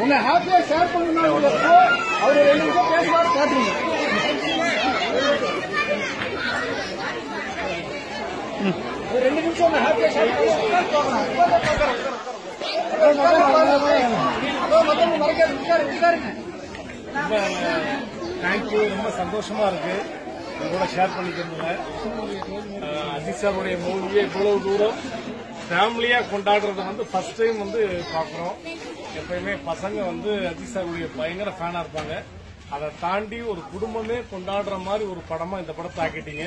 உன்னை ஹாப்பியா ஷேர் பண்ணணும் அவர் ரெண்டு நிமிஷம் பேசுவார் காட்டுறீங்க ரெண்டு நிமிஷம் உன்னை ஹாப்பியா ஷேர் பண்ணுவோம் மறக்காது தேங்க்யூ ரொம்ப சந்தோஷமா இருக்கு உங்களோட ஷேர் பண்ணிக்கிறதுங்க அஹ் சாருடைய மூவியை இவ்வளவு தூரம் ஃபேமிலியா கொண்டாடுறத வந்து ஃபர்ஸ்ட் டைம் வந்து பாக்குறோம் எப்பயுமே பசங்க வந்து அஜித் பயங்கர ஃபேனா இருப்பாங்க. அதை தாண்டி ஒரு குடும்பமே கொண்டாடுற மாதிரி ஒரு படமா இந்த படத்தை ஆக்கிட்டீங்க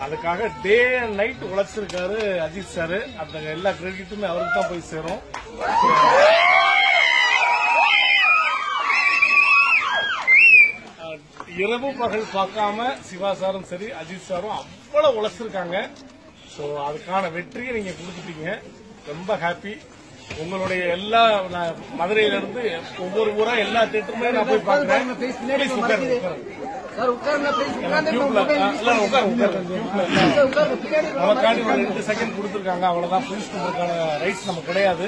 அதுக்காக டே அண்ட் நைட் உழைச்சிருக்காரு அஜித் சார் அந்த எல்லா கிரெடிட்டுமே அவருக்கு தான் போய் சேரும். இரவு பகல் பார்க்காம சிவா சாரும் சரி அஜித் சாரும் அவ்வளவு உழைச்சிருக்காங்க. சோ அதுக்கான வெற்றியை நீங்க கொடுத்துட்டீங்க. ரொம்ப ஹாப்பி உங்களுடைய எல்லா மதுரையில இருந்து ஒவ்வொரு ஊரா எல்லா தேட்டருமே நான் போய் பாக்குறேன் நமக்காண்டி ஒரு ரெண்டு செகண்ட் கொடுத்துருக்காங்க. அவ்வளவுதான். புதுசு நம்மளுக்கான ரைட்ஸ் நமக்கு கிடையாது.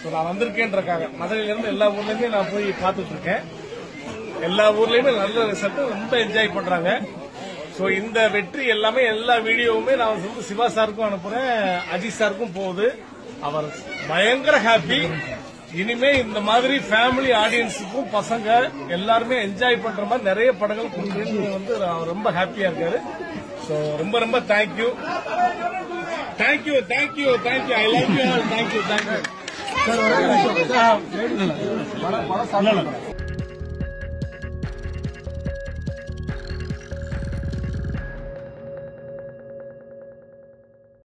ஸோ நான் வந்திருக்கேன்றக்காக மதுரையில இருந்து எல்லா ஊர்லயுமே நான் போய் பார்த்துட்டு இருக்கேன். எல்லா ஊர்லயுமே நல்ல ரிசல்ட் ரொம்ப என்ஜாய் பண்றாங்க. ஸோ இந்த வெற்றி எல்லாமே எல்லா வீடியோவுமே நான் வந்து சிவா சாருக்கும் அனுப்புறேன். அஜித் சாருக்கும் போகுது. அவர் பயங்கர ஹாப்பி இனிமே இந்த மாதிரி ஃபேமிலி ஆடியன்ஸுக்கும் பசங்க எல்லாருமே என்ஜாய் பண்ற மாதிரி நிறைய படங்கள் கொடுக்குறேன்னு வந்து அவர் ரொம்ப ஹாப்பியா இருக்காரு. ஸோ ரொம்ப ரொம்ப thank you thank you thank you thank you I love you thank you thank you